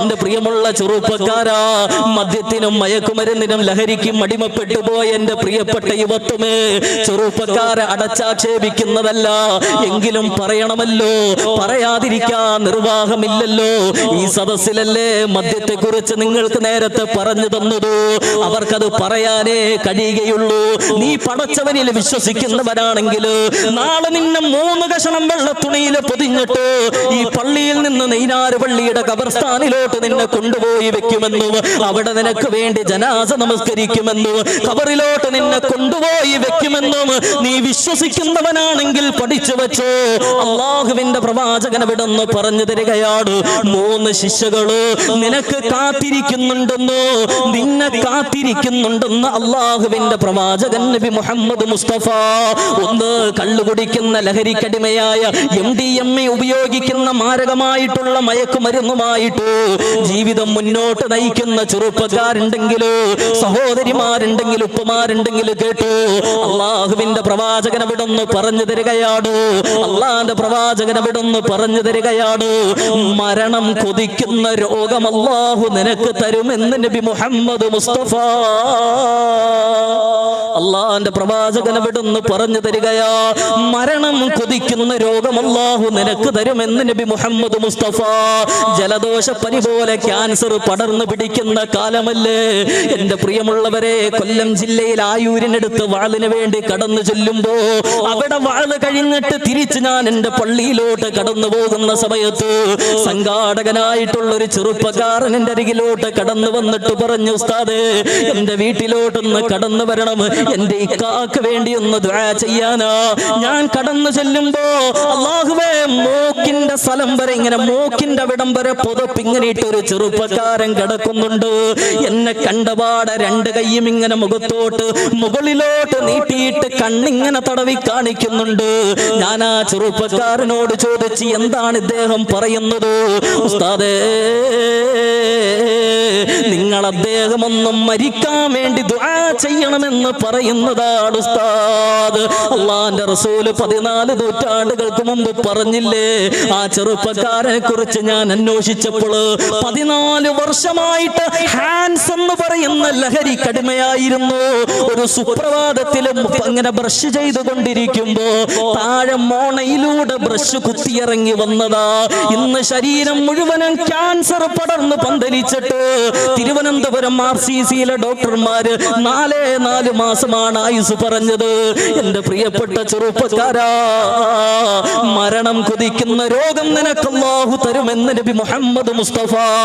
എന്റെ പ്രിയമുള്ള ചെറുപ്പക്കാരാ മദ്യത്തിനും മയക്കുമരുന്നിനും ലഹരിക്കും അടിമപ്പെട്ടു പോയ എന്റെ പ്രിയപ്പെട്ട യുവത്വമേ ചെറുപ്പക്കാരെ അടച്ചാക്ഷേപിക്കുന്നതല്ല. എങ്കിലും പറയണമല്ലോ പറയാതിരിക്കാൻ നിർവാഹമില്ലല്ലോ. ഈ സദസ്സിലല്ലേ മദ്യത്തെ കുറിച്ച് നിങ്ങൾക്ക് നേരത്തെ പറഞ്ഞു തന്നത്? അവർക്കത് പറയാനേ കഴിയുകയുള്ളൂ. നീ പടച്ചവനിൽ വിശ്വസിക്കുന്നവരാണെങ്കിൽ നാളെ നിന്നെ മൂന്ന് കഷണം വെള്ളത്തുണിയിൽ പൊതിഞ്ഞിട്ട് ഈ പള്ളിയിൽ നിന്ന് നെയ്നാറ് പള്ളിയുടെ കബർസ്ഥാനിലോട്ട് നിന്നെ കൊണ്ടുപോയി വെക്കുമെന്നും അവിടെ നിനക്ക് വേണ്ടി ജനാസ നമസ്കരിക്കുമെന്നും കബറിലോട്ട് നിന്നെ കൊണ്ടുപോയി വെക്കുമെന്നും നീ വിശ്വസിക്കുന്നവനാണെങ്കിൽ പഠിച്ചു വെച്ചോ. അള്ളാഹുവിന്റെ പ്രവാചകൻ വിടന്ന് പറഞ്ഞു തരികയാണ് മൂന്ന് ശിഷ്യകൾ നിനക്ക് കാത്തിരിക്കുന്നുണ്ടെന്നോ? നിന്നെ കാത്തിരിക്കുന്നുണ്ടെന്ന് അള്ളാഹുവിന്റെ പ്രവാചകൻ നബി മുഹമ്മദ് മുസ്തഫ ഒന്ന് കള്ളുകുടിക്കുന്ന ലഹരിക്കടിമയായ എം ഡി എം എ ഉപയോഗിക്കുന്ന മാരകമായിട്ടുള്ള മയക്കുമരുന്നുമായിട്ട് ജീവിതം മുന്നോട്ട് നയിക്കുന്ന ചെറുപ്പക്കാരുണ്ടെങ്കിലോ സഹോദരിമാരുണ്ടെങ്കിൽ ഉപ്പമാരുണ്ടെങ്കിലും കേട്ടോ അള്ളാഹുവിന്റെ പ്രവാചകൻ വിടുന്നു പറഞ്ഞു തരികയാണ് അള്ളാന്റെ പ്രവാചകൻ വിടുന്നു പറഞ്ഞു തരികയാണ് മരണം കൊതിക്കുന്ന രോഗം അള്ളാഹു നിനക്ക് തരുമെന്ന് നബി മുഹമ്മദ് മുസ്തഫ. അള്ളാന്റെ പ്രവാചകൻ വിടുന്ന് പറഞ്ഞു തരികയാ മരണം കൊതിക്കുന്ന രോഗം അള്ളാഹു നിനക്ക് തരുമെന്ന് നബി മുഹമ്മദ് മുസ്തഫ. ജലദോഷ പനി പോലെ ക്യാൻസർ പടർന്നു പിടിക്കുന്ന കാലമല്ലേ? എന്റെ പ്രിയമുള്ളവരെ കൊല്ലം ജില്ലയിൽ ആയൂരിനടുത്ത് വാളിന് വേണ്ടി കടന്നു ചെല്ലുമ്പോ അവിടെ വാൾ കഴിഞ്ഞിട്ട് തിരിച്ച് ഞാൻ എന്റെ പള്ളിയിലോട്ട് കടന്നു പോകുന്ന സമയത്ത് സംഘാടകനായിട്ടുള്ള ഒരു ചെറുപ്പക്കാരൻ എന്റെ അരികിലോട്ട് കടന്നു വന്നിട്ട് പറഞ്ഞു ഉസ്താദേ എന്റെ വീട്ടിലോട്ടൊന്ന് കടന്നു വരണം. എന്റെ ഇക്കാക്ക് വേണ്ടി ഒന്ന് ദുആ ചെയ്യാനാ. ഞാൻ കടന്നു ചെല്ലുമ്പോ അള്ളാഹുവേ മൂക്കിന്റെ സ്ഥലം വരെ ഇങ്ങനെ മൂക്കിന്റെ വിടം വരെ പുതപ്പ് ഇങ്ങനെ ഒരു ചെറുപ്പക്കാരൻ കിടക്കുന്നുണ്ട്. എന്നെ കണ്ടപാടെ രണ്ട് കൈയും ഇങ്ങനെ മുഖത്തോട്ട് മുകളിലോട്ട് നീട്ടിയിട്ട് കണ്ണിങ്ങനെ തടവി കാണിക്കുന്നുണ്ട്. ഞാൻ ആ ചെറുപ്പക്കാരനോട് ചോദിച്ച് എന്താണ് ഇദ്ദേഹം പറയുന്നത്? ഉസ്താദേ അദ്ദേഹം ഒന്നും മരിക്കാൻ വേണ്ടി ദുആ ചെയ്യണമെന്ന് പറയുന്നതാണ് ഉസ്താദ്. അള്ളാന്റെ റസൂൽ പതിനാല് നൂറ്റാണ്ടുകൾക്ക് മുമ്പ് പറഞ്ഞില്ലേ ആ ചെറുപ്പക്കാരനെ കുറിച്ച് ഞാൻ അന്വേഷിച്ചപ്പോൾ പതിനാല് വർഷമായിട്ട് ഹാൻസ് ലഹരി കടിമയായിരുന്നു. ഒരു സുപ്രഭാതത്തിലും അങ്ങനെ ബ്രഷ് ചെയ്തുകൊണ്ടിരിക്കുമ്പോ താഴെ മോണയിലൂടെ ബ്രഷ് കുത്തിയിറങ്ങി വന്നതാ. ഇന്ന് ശരീരം മുഴുവനും ക്യാൻസർ പടർന്ന് പന്തലിച്ചിട്ട് തിരുവനന്തപുരം ആർ സി സിയിലെ ഡോക്ടർമാര് നാലേ നാല് മാസമാണ് ആയുസ് പറഞ്ഞത്. എന്റെ പ്രിയപ്പെട്ട ചെറുപ്പക്കാരാ മരണം കൊതിക്കുന്ന രോഗം നിനക്ക് അല്ലാഹു തരുമെന്ന് നബി മുഹമ്മദ് മുസ്തഫ